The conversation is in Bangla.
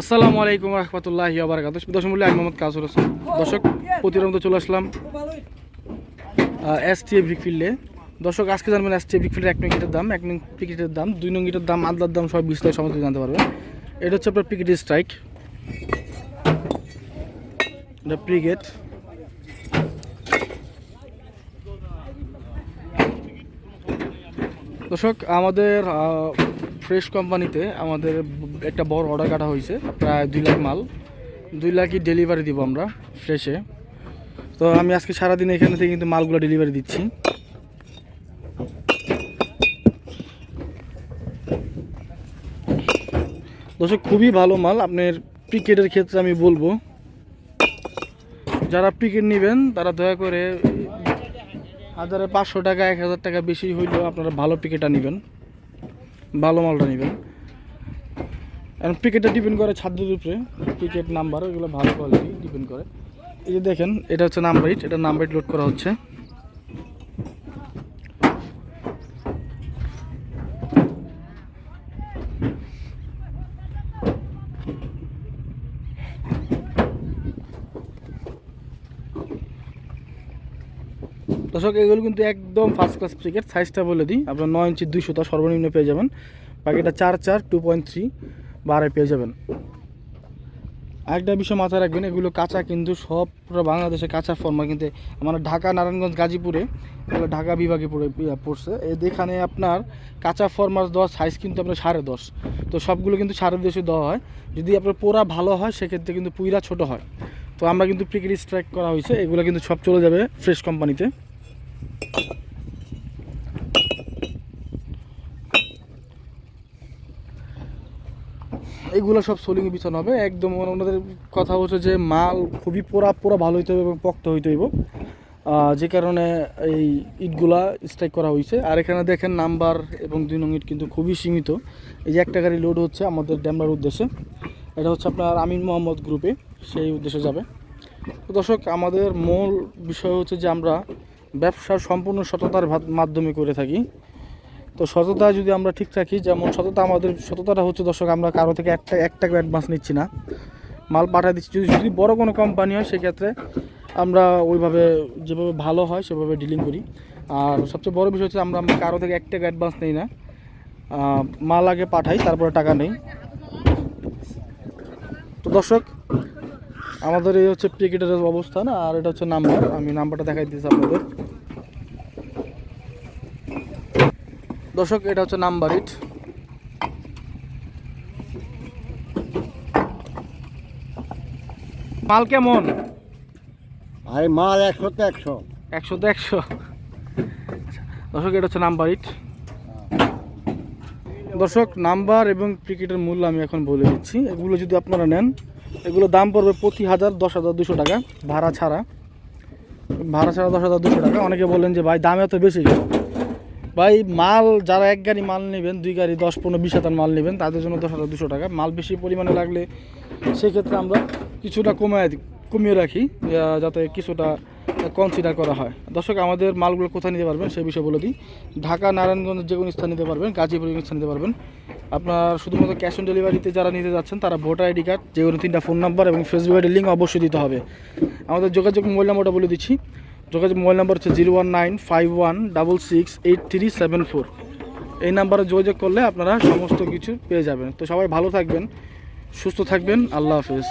আসসালামু আলাইকুম রহমতুল্লাহ আবরাকাত দর্শক মূল্য আমি মোহাম্মদ কাজুর হোসেন। দর্শক প্রতিরন্ত চলে আসলাম এস টি ব্রিক ফিল্ডে দর্শক, আজকে জানবেন এস টি ব্রিক ফিল্ডের এক নং ইটের দাম, এক নং পিকেটের দাম, দুই নং ইটের দাম, আদলার দাম সব বিস্তারিত সমস্ত জানতে পারবেন। এটা হচ্ছে আপনার পিকেট স্ট্রাইক এটা প্রিগেট দর্শক, আমাদের ফ্রেশ কোম্পানিতে আমাদের একটা বড় অর্ডার কাটা হয়েছে, প্রায় দুই লাখ মাল। দুই লাখই ডেলিভারি দিব আমরা ফ্রেশে তো আমি আজকে সারাদিন এখানে থেকে কিন্তু মালগুলো ডেলিভারি দিচ্ছি। দর্শক, খুবই ভালো মাল। আপনার ক্রিকেটের ক্ষেত্রে আমি বলব, যারা ক্রিকেট নেবেন, তারা দয়া করে হাজারে পাঁচশো টাকা, এক হাজার টাকা বেশি হইলেও আপনারা ভালো পিকেটটা নেবেন। ভালো মালটা নেবেন। এখন পিকেটটা ডিপেন্ড করে ছাদের উপরে। পিকেট নাম্বার ওইগুলো ভালো কোয়ালিটি ডিপেন্ড করে। এই যে দেখেন, এটা হচ্ছে নাম্বার এটা নাম্বার লোড করা হচ্ছে। দর্শক, এগুলো কিন্তু একদম ফার্স্ট ক্লাস ক্রিকেট সাইজটা বলে দিই। আপনার নয় ইঞ্চি দুইশোটা সর্বনিম্ন পেয়ে যাবেন। বাকিটা চার চার টু পয়েন্ট থ্রি বারে পেয়ে যাবেন। আরেকটা বিষয় মাথায় রাখবেন, এগুলো কাঁচা কিন্তু সব পুরো বাংলাদেশে কাঁচা ফর্মা কিন্তু মানে ঢাকা, নারায়ণগঞ্জ, গাজীপুরে, এগুলো ঢাকা বিভাগে পড়ে পড়ছে। এখানে আপনার কাঁচা ফর্মার দশ সাইজ কিন্তু আপনার সাড়ে দশ। তো সবগুলো কিন্তু সাড়ে দশে দেওয়া হয়। যদি আপনার পোড়া ভালো হয়, সেক্ষেত্রে কিন্তু পুইরা ছোট হয়। তো আমরা কিন্তু ক্রিকেট স্ট্রাইক করা হয়েছে, এগুলো কিন্তু সব চলে যাবে ফ্রেশ কোম্পানিতে এইগুলো সব সোলিং বিছানো হবে। একদম ওনাদের কথা হচ্ছে যে মাল খুবই পোড়া পোড়া ভালো হইতে হবে এবং পক্ত হইতে হইব। যে কারণে এই ইটগুলা স্ট্রাইক করা হয়েছে আর এখানে দেখেন নাম্বার এবং দুই নং ইট কিন্তু খুবই সীমিত। এই যে একটা গাড়ি লোড হচ্ছে আমাদের ড্যামরার উদ্দেশ্যে। এটা হচ্ছে আপনার আমিন মোহাম্মদ গ্রুপে সেই উদ্দেশ্যে যাবে। তো দর্শক, আমাদের মূল বিষয় হচ্ছে যে আমরা ব্যবসা সম্পূর্ণ সততার মাধ্যমে করে থাকি। তো সততা যদি আমরা ঠিক রাখি, যেমন সততা আমাদের, সততাটা হচ্ছে দর্শক, আমরা কারও থেকে একটা এক টাকা অ্যাডভান্স নিচ্ছি না। মাল পাঠিয়ে দিচ্ছি। যদি যদি বড় কোনো কোম্পানি হয়, সেক্ষেত্রে আমরা ওইভাবে যেভাবে ভালো হয়, সেভাবে ডিলিং করি। আর সবচেয়ে বড় বিষয় হচ্ছে আমরা কারও থেকে এক টাকা অ্যাডভান্স নেই না। মাল আগে পাঠাই, তারপরে টাকা নেই। তো দর্শক আমাদের এই হচ্ছে টিকিটের অবস্থান আর এটা হচ্ছে নাম্বার। আমি নাম্বারটা দেখাই দিচ্ছি আপনাদের। দর্শক এটা হচ্ছে নাম্বার ইট। মাল কেমন? ভাই মাল একশো তো একশো। একশো তো একশো। দর্শক এটা হচ্ছে নাম্বার ইট। দর্শক নাম্বার এবং টিকিটের মূল্য আমি এখন বলে দিচ্ছি। এগুলো যদি আপনারা নেন এগুলো দাম পড়বে প্রতি হাজার, দশ হাজার, দুশো টাকা ভাড়া ছাড়া। ভাড়া ছাড়া দশ হাজার, দুশো টাকা। অনেকে বলেন যে, ভাই, দামে এত বেশি ভাই, মাল যারা এক গাড়ি মাল নেবেন, দুই গাড়ি, দশ, পনেরো, বিশ হাজার মাল নেবেন, তাদের জন্য দশ হাজার, দুশো টাকা। মাল বেশি পরিমাণে লাগলে সেক্ষেত্রে আমরা কিছুটা কমায় কমিয়ে রাখি যাতে কিছুটা কনসিডার করা হয়। দর্শক, আমাদের মালগুলো কোথায় নিতে পারবেন সেই বিষয়ে বলে দিই। ঢাকা নারায়ণগঞ্জের যে কোনো স্থান নিতে পারবেন গাজীপুর স্থান নিতে পারবেন। আপনার শুধুমাত্র ক্যাশ অন ডেলিভারিতে যারা নিতে যাচ্ছেন, তারা ভোটার আইডি কার্ড যে কোনো তিনটা ফোন নাম্বার এবং ফেসবুক আইডি লিঙ্ক অবশ্যই দিতে হবে। আমাদের যোগাযোগ মোবাইল নাম্বারটা বলে দিচ্ছি। যোগাযোগ মোবাইল নাম্বার হচ্ছে zero one nine five one double six eight three seven four. এই নাম্বারে যোগাযোগ করলে আপনারা সমস্ত কিছু পেয়ে যাবেন। তো সবাই ভালো থাকবেন, সুস্থ থাকবেন। আল্লাহ হাফেজ।